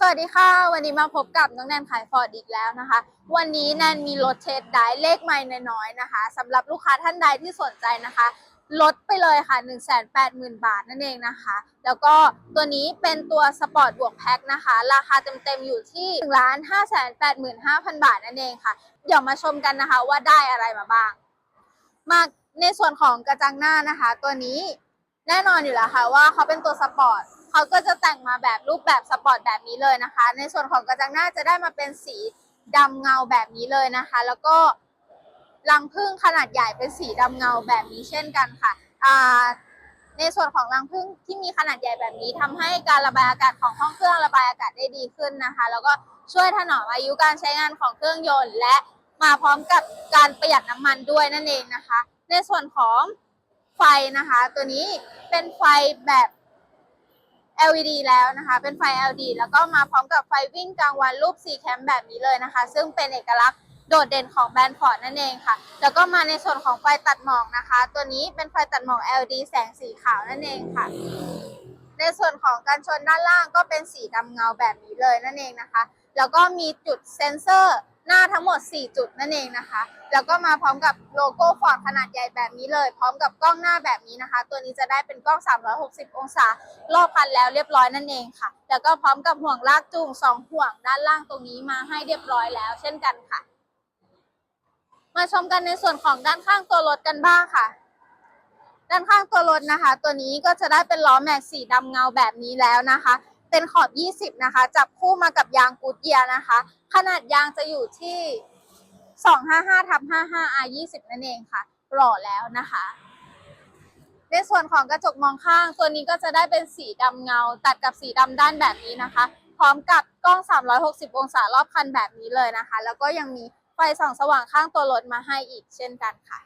สวัสดีค่ะ วันนี้มาพบกับน้องแนนขายฟอร์ดอีกแล้วนะคะ วันนี้แนนมีรถเทสได้เลขไม่น้อยๆนะคะสำหรับลูกค้าท่านใดที่สนใจนะคะ ลดไปเลยค่ะ 180,000 บาทนั่นเองนะคะ แล้วก็ตัวนี้เป็นตัวสปอร์ตบวกแพ็คนะคะ ราคาเต็มๆอยู่ที่ 1 5 8 5 0 0 0 บาทนั่นเองค่ะ เดี๋ยวมาชมกันนะคะว่าได้อะไรมาบ้าง มาในส่วนของกระจังหน้านะคะ ตัวนี้แน่นอนอยู่แล้วค่ะว่าเขาเป็นตัวสปอร์ต เขาก็จะแต่งมาแบบรูปแบบสปอร์ตแบบนี้เลยนะคะ ในส่วนของกระจังหน้าจะได้มาเป็นสีดำเงาแบบนี้เลยนะคะ แล้วก็รังผึ้งขนาดใหญ่เป็นสีดำเงาแบบนี้เช่นกันค่ะอ่าในส่วนของรังผึ้งที่มีขนาดใหญ่แบบนี้ทำให้การระบายอากาศของห้องเครื่องระบายอากาศได้ดีขึ้นนะคะ แล้วก็ช่วยถนอมอายุการใช้งานของเครื่องยนต์ และมาพร้อมกับการประหยัดน้ำมันด้วยนั่นเองนะคะ ในส่วนของไฟนะคะ ตัวนี้เป็นไฟแบบ LED แล้วนะคะ เป็นไฟ LED แล้วก็มาพร้อมกับไฟวิ่งกลางวันรูป C แคมแบบนี้เลยนะคะ ซึ่งเป็นเอกลักษณ์โดดเด่นของแบรนด์ฟอร์ดนั่นเองค่ะ แล้วก็มาในส่วนของไฟตัดหมอกนะคะ ตัวนี้เป็นไฟตัดหมอก LED แสงสีขาวนั่นเองค่ะ ในส่วนของการชนด้านล่างก็เป็นสีดำเงาแบบนี้เลยนั่นเองนะคะ แล้วก็มีจุดเซ็นเซอร์ หน้าทั้งหมด 4 จุดนั่นเองนะคะ แล้วก็มาพร้อมกับโลโก้ฟอร์ดขนาดใหญ่แบบนี้เลย พร้อมกับกล้องหน้าแบบนี้นะคะ ตัวนี้จะได้เป็นกล้อง 360 องศารอบคันแล้วเรียบร้อยนั่นเองค่ะ แล้วก็พร้อมกับห่วงลากจูง 2 ห่วงด้านล่างตรงนี้มาให้เรียบร้อยแล้ว เช่นกันค่ะ มาชมกันในส่วนของด้านข้างตัวรถกันบ้างค่ะด้านข้างตัวรถนะคะ ตัวนี้ก็จะได้เป็นล้อแม็กสีดำเงาแบบนี้แล้วนะคะ เป็นขอบ 20 นะคะ จับคู่มากับยางกูดเยียนะคะ ขนาดยางจะอยู่ที่ 255ทับ55 R 20 นั่นเองค่ะหล่อแล้วนะคะ ในส่วนของกระจกมองข้าง ตัวนี้ก็จะได้เป็นสีดำเงา ตัดกับสีดำด้านแบบนี้นะคะ พร้อมกับกล้อง 360 องศารอบคันแบบนี้เลยนะคะ แล้วก็ยังมีไฟส่องสว่างข้างตัวรถมาให้อีกเช่นกันค่ะ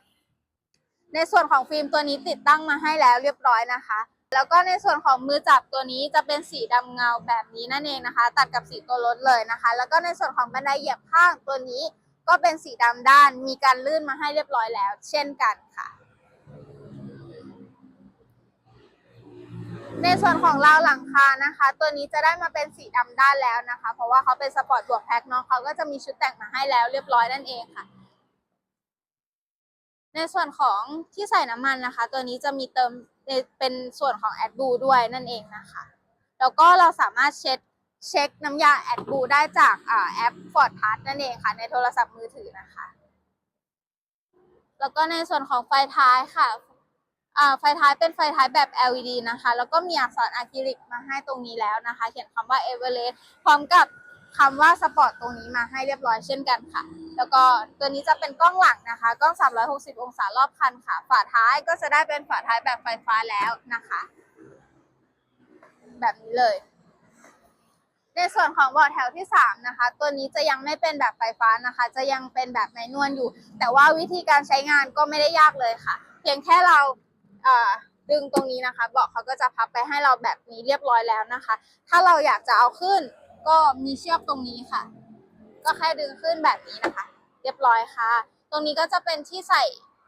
ในส่วนของฟิล์มตัวนี้ติดตั้งมาให้แล้วเรียบร้อยนะคะ แล้วก็ในส่วนของมือจับตัวนี้จะเป็นสีดำเงาแบบนี้นั่นเองนะคะ ตัดกับสีตัวรถเลยนะคะ แล้วก็ในส่วนของบันไดเหยียบข้างตัวนี้ ก็เป็นสีดำด้าน มีการลื่นมาให้เรียบร้อยแล้ว เช่นกันค่ะ ในส่วนของราวหลังคานะคะ ตัวนี้จะได้มาเป็นสีดำด้านแล้วนะคะ เพราะว่าเขาเป็นสปอร์ตบวกแพ็คเนาะเขาก็จะมีชุดแต่งมาให้แล้วเรียบร้อยนั่นเองค่ะ ในส่วนของที่ใส่น้ำมันนะคะ ตัวนี้จะมีเติมเป็นส่วนของแอดบูด้วยนั่นเองนะคะ แล้วก็เราสามารถเช็คเช็คน้ำยาแอดบูได้จากแอป Ford Pass นั่นเองค่ะ ในโทรศัพท์มือถือนะคะ แล้วก็ในส่วนของไฟท้ายค่ะไฟท้ายเป็นไฟท้ายแบบ LED นะคะ แล้วก็มีอักษรอะคริลิกมาให้ตรงนี้แล้วนะคะ เขียนคำว่า Everest พร้อมกับ คำว่าสปอร์ตตรงนี้มาให้เรียบร้อยเช่นกันค่ะ แล้วก็ตัวนี้จะเป็นกล้องหลังนะคะ กล้อง 360 องศารอบคันค่ะ ฝาท้ายก็จะได้เป็นฝาท้ายแบบไฟฟ้าแล้วนะคะ แบบนี้เลย ในส่วนของเบาะแถวที่ 3 นะคะ ตัวนี้จะยังไม่เป็นแบบไฟฟ้านะคะ จะยังเป็นแบบแมนนวลอยู่ แต่ว่าวิธีการใช้งานก็ไม่ได้ยากเลยค่ะ เพียงแค่เราเดึงตรงนี้นะคะ เบาะเขาก็จะพับไปให้เราแบบนี้เรียบร้อยแล้วนะคะ ถ้าเราอยากจะเอาขึ้น ก็มีเชือกตรงนี้ค่ะ ก็แค่ดึงขึ้นแบบนี้นะคะ เรียบร้อยค่ะ ตรงนี้ก็จะเป็นที่ใส่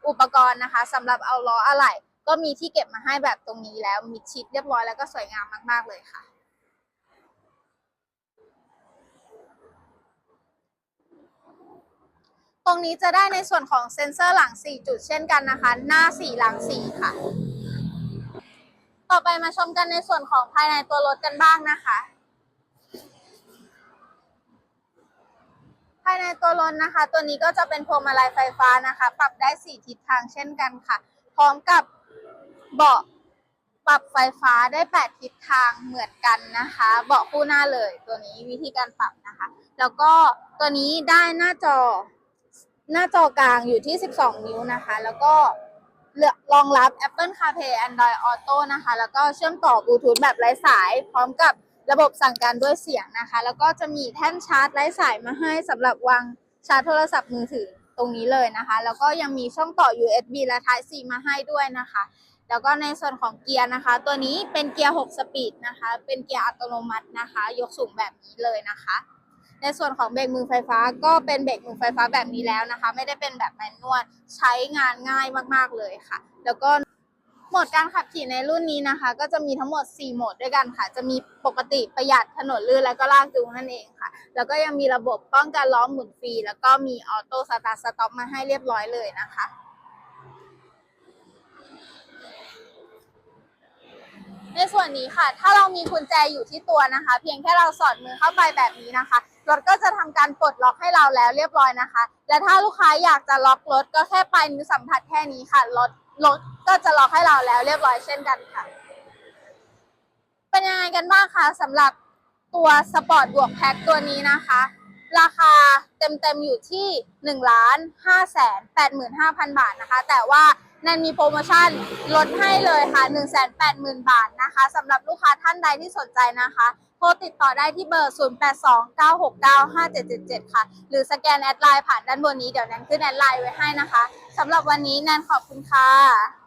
อุปกรณ์นะคะสำหรับเอาล้ออะไหล่ก็มีที่เก็บมาให้แบบตรงนี้แล้วมิดชิดเรียบร้อยแล้วก็สวยงามมาก ๆ เลยค่ะ ตรงนี้จะได้ในส่วนของเซ็นเซอร์หลัง 4 จุดเช่นกันนะคะ หน้า 4 หลัง 4 ค่ะ ต่อไปมาชมกันในส่วนของภายในตัวรถกันบ้างนะคะ ภายในตัวรถนะคะ ตัวนี้ก็จะเป็นพวงมาลัยไฟฟ้านะคะ ปรับได้ 4 ทิศทางเช่นกันค่ะ พร้อมกับเบาะปรับไฟฟ้าได้ 8 ทิศทางเหมือนกันนะคะ เบาะคู่หน้าเลยตัวนี้วิธีการปรับนะคะ แล้วก็ตัวนี้ได้หน้าจอหน้าจอกลางอยู่ที่ 12 นิ้วนะคะ แล้วก็รองรับ Apple CarPlay Android Auto นะคะ แล้วก็เชื่อมต่อบลูทูธแบบไร้สาย พร้อมกับ ระบบสั่งการด้วยเสียงนะคะ แล้วก็จะมีแท่นชาร์จไร้สายมาให้สำหรับวางชาร์จโทรศัพท์มือถือตรงนี้เลยนะคะ แล้วก็ยังมีช่องต่อ USB และ Type C มาให้ด้วยนะคะ แล้วก็ในส่วนของเกียร์นะคะ ตัวนี้เป็นเกียร์ 6 สปีดนะคะ เป็นเกียร์อัตโนมัตินะคะ ยกสูงแบบนี้เลยนะคะ ในส่วนของเบรกมือไฟฟ้าก็เป็นเบรกมือไฟฟ้าแบบนี้แล้วนะคะ ไม่ได้เป็นแบบแมนนวล ใช้งานง่ายมากๆเลยค่ะ แล้วก็ หมดการขับขี่ในรุ่นนี้นะคะ ก็จะมีทั้งหมด 4 โหมดด้วยกันค่ะ จะมีปกติประหยัดถนนลื่นแล้วก็ลากจูงนั่นเองค่ะ แล้วก็ยังมีระบบป้องกันล้อหมุนฟรี แล้วก็มีออโต้สตาร์ทสต็อปมาให้เรียบร้อยเลยนะคะในส่วนนี้ค่ะ ถ้าเรามีกุญแจอยู่ที่ตัวนะคะ เพียงแค่เราสอดมือเข้าไปแบบนี้นะคะ รถก็จะทำการปลดล็อกให้เราแล้วเรียบร้อยนะคะ และถ้าลูกค้าอยากจะล็อกรถก็แค่ปลายนิ้วสัมผัสแค่นี้ค่ะ รถ รถก็จะล็อกให้เราแล้วเรียบร้อยเช่นกันค่ะ เป็นยังไงกันบ้างคะสำหรับตัวสปอร์ตบวกแพ็คตัวนี้นะคะ ราคาเต็มๆอยู่ที่1ล้าน5แสน85,000บาทนะคะ แต่ว่าแนนมีโปรโมชั่นลดให้เลยค่ะ 180,000 บาทนะคะสำหรับลูกค้าท่านใดที่สนใจนะคะ ทรติดต่อได้ที่เบอร์ 0829695777 ค่ะ หรือสแกนแอดไลน์ผ่านด้านบนนี้เดี๋ยวแนนขึ้นแอดไลน์ไว้ให้นะคะสำหรับวันนี้แนนขอบคุณค่ะ